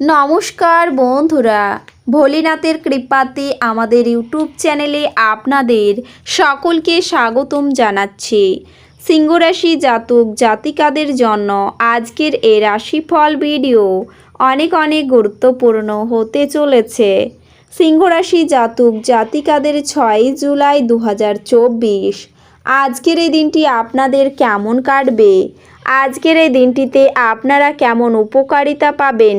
নমস্কার বন্ধুরা, ভোলেনাথের কৃপাতে আমাদের ইউটিউব চ্যানেলে আপনাদের সকলকে স্বাগতম জানাচ্ছি। সিংহরাশি জাতক জাতিকাদের জন্য আজকের এ রাশিফল ভিডিও অনেক অনেক গুরুত্বপূর্ণ হতে চলেছে। সিংহরাশি জাতক জাতিকাদের ছয় জুলাই দু হাজার চব্বিশ। আজকের এই দিনটি আপনাদের কেমন কাটবে? আজকের এই দিনটিতে আপনারা কেমন উপকারিতা পাবেন?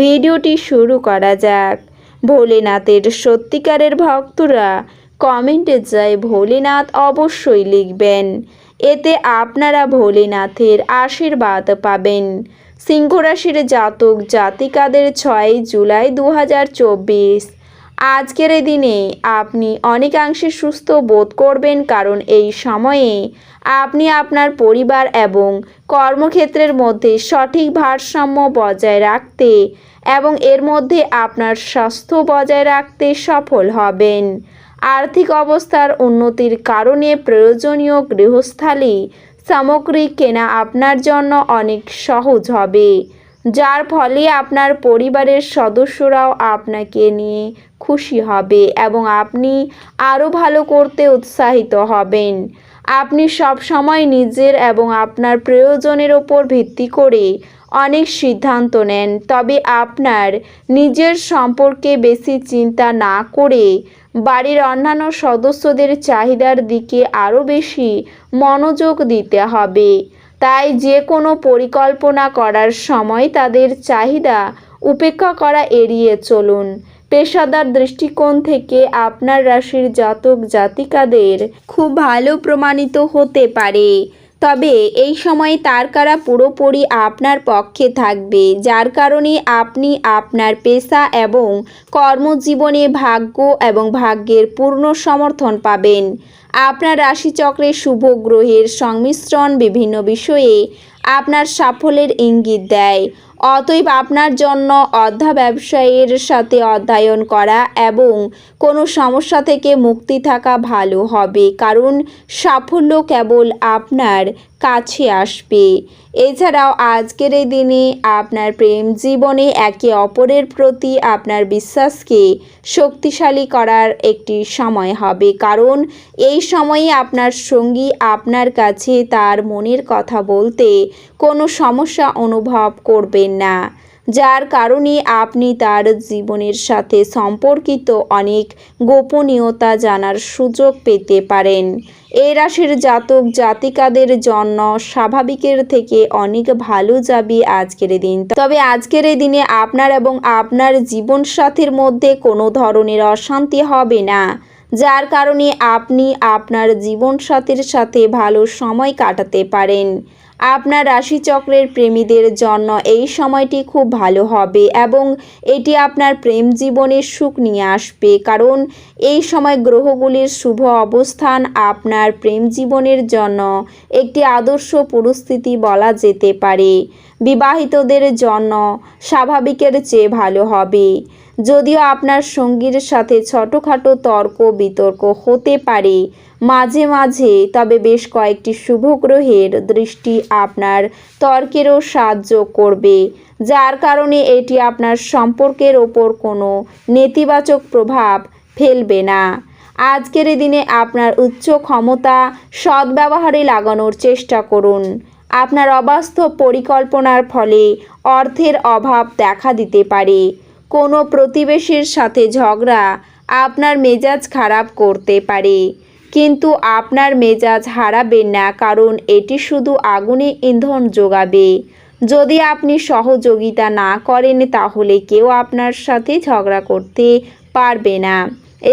ভিডিওটি শুরু করা যাক। ভোলেনাথের সত্যিকারের ভক্তরা কমেন্টে যায়, ভোলেনাথ অবশ্যই লিখবেন। এতে আপনারা ভোলেনাথের আশীর্বাদ পাবেন। সিংহরাশির জাতক জাতিকাদের ছয় জুলাই দু হাজার চব্বিশ। আজকের এই দিনে আপনি অনেকাংশে সুস্থ বোধ করবেন কারণ এই সময়ে আপনি আপনার পরিবার এবং কর্মক্ষেত্রের মধ্যে সঠিক ভারসাম্য বজায় রাখতে এবং এর মধ্যে আপনার স্বাস্থ্য বজায় রাখতে সফল হবেন। আর্থিক অবস্থার উন্নতির কারণে প্রয়োজনীয় গৃহস্থালী সামগ্রী কেনা আপনার জন্য অনেক সহজ হবে। যার ফলে আপনার পরিবারের সদস্যরাও আপনাকে নিয়ে খুশি হবে এবং আপনি আরও ভালো করতে উৎসাহিত হবেন। আপনি সব সময় নিজের এবং আপনার প্রয়োজনের ওপর ভিত্তি করে অনেক সিদ্ধান্ত নেন। তবে আপনার নিজের সম্পর্কে বেশি চিন্তা না করে বাড়ির অন্যান্য সদস্যদের চাহিদার দিকে আরও বেশি মনোযোগ দিতে হবে। তাই যে কোনো পরিকল্পনা করার সময় তাদের চাহিদা উপেক্ষা করা এড়িয়ে চলুন। পেশাদার দৃষ্টিকোণ থেকে আপনার রাশির জাতক জাতিকাদের খুব ভালো প্রমাণিত হতে পারে। তবে এই সময় তারকারা পুরোপুরি আপনার পক্ষে থাকবে, যার কারণে আপনি আপনার পেশা এবং কর্মজীবনে ভাগ্য এবং ভাগ্যের পূর্ণ সমর্থন পাবেন। আপনার রাশিচক্রে শুভ গ্রহের সংমিশ্রণ বিভিন্ন বিষয়ে আপনার সাফল্যের ইঙ্গিত দেয়। অতএব আপনার জন্য অধ্যা ব্যবসায়ের সাথে অধ্যয়ন করা এবং কোনো সমস্যা থেকে মুক্তি থাকা ভালো হবে, কারণ সাফল্য কেবল আপনার কাছে আসবে। এছাড়াও আজকের এই দিনে আপনার প্রেম জীবনে একে অপরের প্রতি আপনার বিশ্বাসকে শক্তিশালী করার একটি সময় হবে। কারণ এই সময়ে আপনার সঙ্গী আপনার কাছে তার মনের কথা বলতে কোনো সমস্যা অনুভব করবেন না। যার কারণে আপনি তার জীবনের সাথে সম্পর্কিত অনেক গোপনীয়তা জানার সুযোগ পেতে পারেন। এই রাশির জাতক জাতিকাদের জন্য স্বাভাবিকের থেকে অনেক ভালো যাবে আজকের দিন। তবে আজকের এই দিনে আপনার এবং আপনার জীবনসাথীর মধ্যে কোনো ধরনের অশান্তি হবে না, যার কারণে আপনি আপনার জীবনসাথীর সাথে ভালো সময় কাটাতে পারেন। আপনার রাশিচক্রের প্রেমীদের জন্য এই সময়টি খুব ভালো হবে এবং এটি আপনার প্রেম জীবনের সুখ নিয়ে আসবে। কারণ এই সময় গ্রহগুলির শুভ অবস্থান আপনার প্রেম জীবনের জন্য একটি আদর্শ পরিস্থিতি বলা যেতে পারে। বিবাহিতদের জন্য স্বাভাবিকের চেয়ে ভালো হবে। যদিও আপনার সঙ্গীর সাথে ছোটোখাটো তর্ক বিতর্ক হতে পারে মাঝে মাঝে, তবে বেশ কয়েকটি শুভ গ্রহের দৃষ্টি আপনার তর্কেরও সাহায্য করবে, যার কারণে এটি আপনার সম্পর্কের ওপর কোনো নেতিবাচক প্রভাব ফেলবে না। আজকের দিনে আপনার উচ্চ ক্ষমতা সদ্ব্যবহারে লাগানোর চেষ্টা করুন। আপনার অবাস্তব পরিকল্পনার ফলে অর্থের অভাব দেখা দিতে পারে। কোনো প্রতিবেশীর সাথে ঝগড়া আপনার মেজাজ খারাপ করতে পারে। কিন্তু আপনার মেজাজ হারাবেন না, কারণ এটি শুধু আগুনে ইন্ধন যোগাবে যদি আপনি সহযোগিতা না করেন, তাহলে কেউ আপনার সাথে ঝগড়া করতে পারবে না।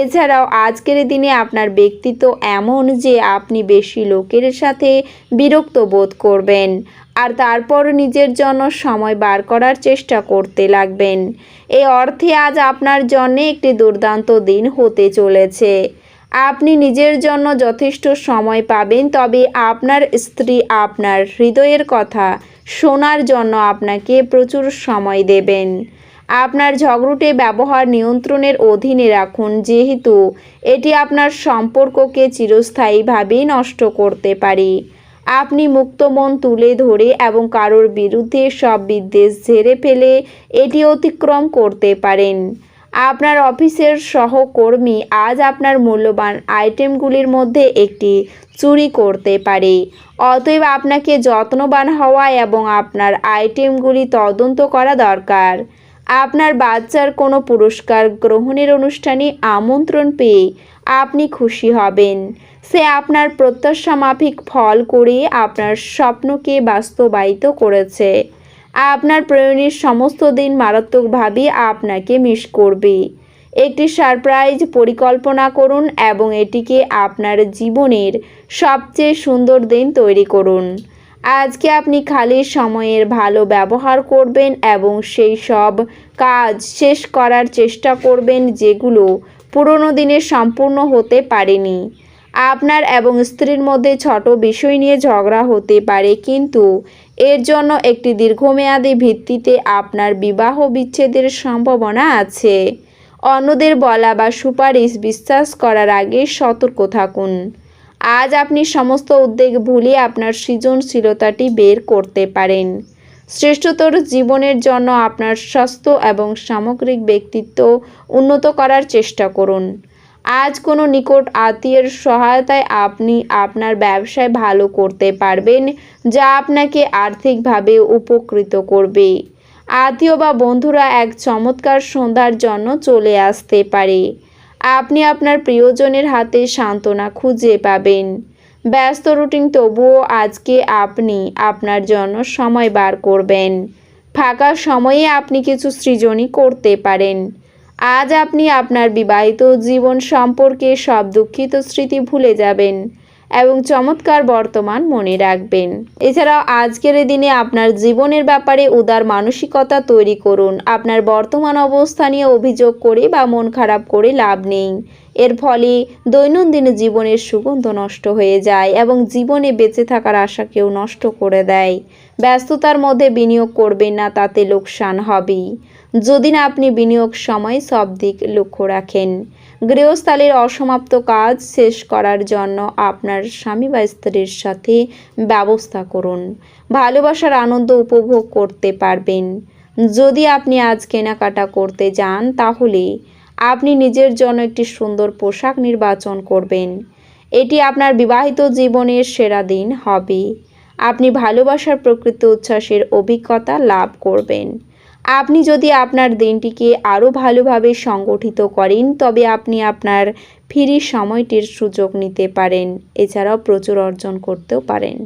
এছাড়াও আজকের দিনে আপনার ব্যক্তিত্ব এমন যে আপনি বেশি লোকের সাথে বিরক্ত বোধ করবেন, আর তারপর নিজের জন্য সময় বার করার চেষ্টা করতে লাগবেন। এই অর্থে আজ আপনার জন্য একটি দুর্দান্ত দিন হতে চলেছে। আপনি নিজের জন্য যথেষ্ট সময় পাবেন, তবে আপনার স্ত্রী আপনার হৃদয়ের কথা শোনার জন্য আপনাকে প্রচুর সময় দেবেন। আপনার ঝগড়ুটে ব্যবহার নিয়ন্ত্রণের অধীনে রাখুন, যেহেতু এটি আপনার সম্পর্ককে চিরস্থায়ীভাবেই নষ্ট করতে পারে। আপনি মুক্ত মন তুলে ধরে এবং কারোর বিরুদ্ধে সব বিদ্বেষ ঝেড়ে ফেলে এটি অতিক্রম করতে পারেন। আপনার অফিসের সহকর্মী আজ আপনার মূল্যবান আইটেমগুলির মধ্যে একটি চুরি করতে পারে। অতএব আপনাকে যত্নবান হওয়া এবং আপনার আইটেমগুলি তদন্ত করা দরকার। আপনার বাচ্চার কোনো পুরস্কার গ্রহণের অনুষ্ঠানে আমন্ত্রণ পেয়ে আপনি খুশি হবেন। সে আপনার প্রত্যাশা মাফিক ফল করে আপনার স্বপ্নকে বাস্তবায়িত করেছে। আপনার প্রয়োজনের সমস্ত দিন মারাত্মকভাবে আপনাকে মিস করবে। একটি সারপ্রাইজ পরিকল্পনা করুন এবং এটিকে আপনার জীবনের সবচেয়ে সুন্দর দিন তৈরি করুন। আজকে আপনি খালি সময়ের ভালো ব্যবহার করবেন এবং সেই সব কাজ শেষ করার চেষ্টা করবেন যেগুলো পুরনো দিনে সম্পূর্ণ হতে পারেনি। আপনার এবং স্ত্রীর মধ্যে ছোট বিষয় নিয়ে ঝগড়া হতে পারে, কিন্তু এর জন্য একটি দীর্ঘমেয়াদী ভিত্তিতে আপনার বিবাহ বিচ্ছেদের সম্ভাবনা আছে। অন্যদের বলা বা সুপারিশ বিশ্বাস করার আগে সতর্ক থাকুন। আজ আপনি সমস্ত উদ্বেগ ভুলিয়ে আপনার সৃজনশীলতাটি বের করতে পারেন। শ্রেষ্ঠতর জীবনের জন্য আপনার স্বাস্থ্য এবং সামগ্রিক ব্যক্তিত্ব উন্নত করার চেষ্টা করুন। আজ কোনো নিকট আত্মীয়ের সহায়তায় আপনি আপনার ব্যবসায় ভালো করতে পারবেন, যা আপনাকে আর্থিকভাবে উপকৃত করবে। আত্মীয় বা বন্ধুরা এক চমৎকার সন্ধ্যার জন্য চলে আসতে পারে। আপনি আপনার প্রিয়জনের হাতে সান্ত্বনা খুঁজে পাবেন। ব্যস্ত রুটিন তবুও আজকে আপনি আপনার জন্য সময় বার করবেন। ফাঁকা সময়ে আপনি কিছু সৃজনই করতে পারেন। আজ আপনি আপনার বিবাহিত জীবন সম্পর্কে সব দুঃখিত স্মৃতি ভুলে যাবেন এবং চমৎকার বর্তমান মনে রাখবেন। এছাড়াও আজকের দিনে আপনার জীবনের ব্যাপারে উদার মানসিকতা তৈরি করুন। আপনার বর্তমান অবস্থা নিয়ে অভিযোগ করে বা মন খারাপ করে লাভ নেই। এর ফলে দৈনন্দিন জীবনের সুগন্ধ নষ্ট হয়ে যায় এবং জীবনে বেঁচে থাকার আশাকেও নষ্ট করে দেয়। ব্যস্ততার মধ্যে বিনিয়োগ করবেন না, তাতে লোকসান হবেই। যদি না আপনি বিনিয়োগ সময় সব দিক লক্ষ্য রাখেন। গৃহস্থালির অসমাপ্ত কাজ শেষ করার জন্য আপনার স্বামী বা স্ত্রীর সাথে ব্যবস্থা করুন। ভালোবাসার আনন্দ উপভোগ করতে পারবেন। যদি আপনি আজ কেনাকাটা করতে যান, তাহলে আপনি নিজের জন্য একটি সুন্দর পোশাক নির্বাচন করবেন। এটি আপনার বিবাহিত জীবনের সেরা দিন হবে। আপনি ভালোবাসার প্রকৃত উচ্ছ্বাসের অভিজ্ঞতা লাভ করবেন। আপনি যদি আপনার দিনটিকে আরও ভালোভাবে সংগঠিত করেন, তবে আপনি আপনার ফ্রি সময়টির সুযোগ নিতে পারেন। এছাড়াও প্রচুর অর্জন করতেও পারেন।